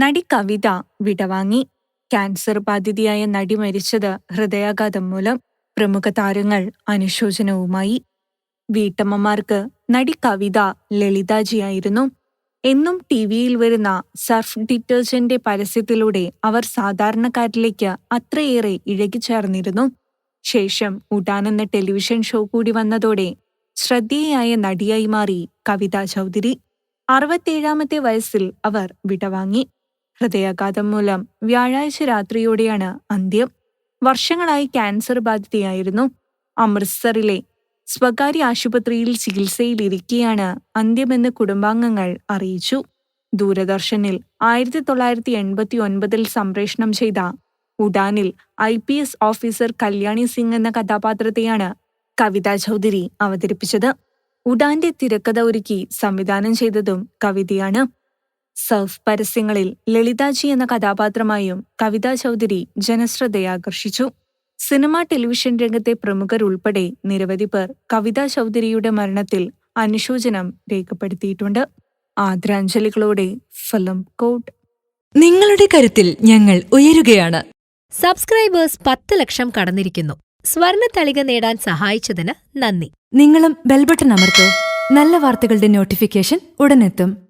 നടി കവിത വിടവാങ്ങി. ക്യാൻസർ ബാധിതയായ നടി മരിച്ചത് ഹൃദയാഘാതം മൂലം പ്രമുഖ താരങ്ങൾ അനുശോചനവുമായി. വീട്ടമ്മമാർക്ക് നടി കവിത ലളിതാജിയായിരുന്നു. എന്നും ടി വിയിൽ വരുന്ന സർഫ് ഡിറ്റർജന്റ് പരസ്യത്തിലൂടെ അവർ സാധാരണക്കാരിലേക്ക് അത്രയേറെ ഇഴകിച്ചേർന്നിരുന്നു. ശേഷം ഉഡാൻ എന്ന ടെലിവിഷൻ ഷോ കൂടി വന്നതോടെ ശ്രദ്ധേയായ നടിയായി മാറി കവിത ചൗധരി. അറുപത്തേഴാമത്തെ വയസ്സിൽ അവർ വിടവാങ്ങി. ഹൃദയാഘാതം മൂലം വ്യാഴാഴ്ച രാത്രിയോടെയാണ് അന്ത്യം. വർഷങ്ങളായി ക്യാൻസർ ബാധിതയായിരുന്നു അമൃത്സറിലെ സ്വകാര്യ ആശുപത്രിയിൽ ചികിത്സയിലിരിക്കെയാണ് അന്ത്യമെന്ന് കുടുംബാംഗങ്ങൾ അറിയിച്ചു. ദൂരദർശനിൽ ആയിരത്തി തൊള്ളായിരത്തി എൺപത്തി ഒൻപതിൽ സംപ്രേഷണം ചെയ്ത ഉഡാനിൽ I P S officer Kalyani Singh എന്ന കഥാപാത്രത്തെയാണ് കവിത ചൗധരി അവതരിപ്പിച്ചത്. ഉഡാന്റെ തിരക്കഥ ഒരുക്കി സംവിധാനം ചെയ്തതും കവിതയാണ്. സർഫ് പരസ്യങ്ങളിൽ ലളിതാജി എന്ന കഥാപാത്രമായും കവിതാ ചൗധരി ജനശ്രദ്ധയാകർഷിച്ചു സിനിമ ടെലിവിഷൻ രംഗത്തെ പ്രമുഖരുൾപ്പെടെ നിരവധി പേർ കവിതാ ചൗധരിയുടെ മരണത്തിൽ അനുശോചനം രേഖപ്പെടുത്തിയിട്ടുണ്ട്. ആദരാഞ്ജലികളോടെ ഫിലിം കോട്ട്. നിങ്ങളുടെ കരുത്തിൽ ഞങ്ങൾ ഉയരുകയാണ്. സബ്സ്ക്രൈബേഴ്സ് പത്ത് ലക്ഷം കടന്നിരിക്കുന്നു. സ്വർണ തളിക നേടാൻ സഹായിച്ചതിന് നന്ദി. നിങ്ങളും ബെൽബട്ടൺ അമർത്തോ. നല്ല വാർത്തകളുടെ നോട്ടിഫിക്കേഷൻ ഉടനെത്തും.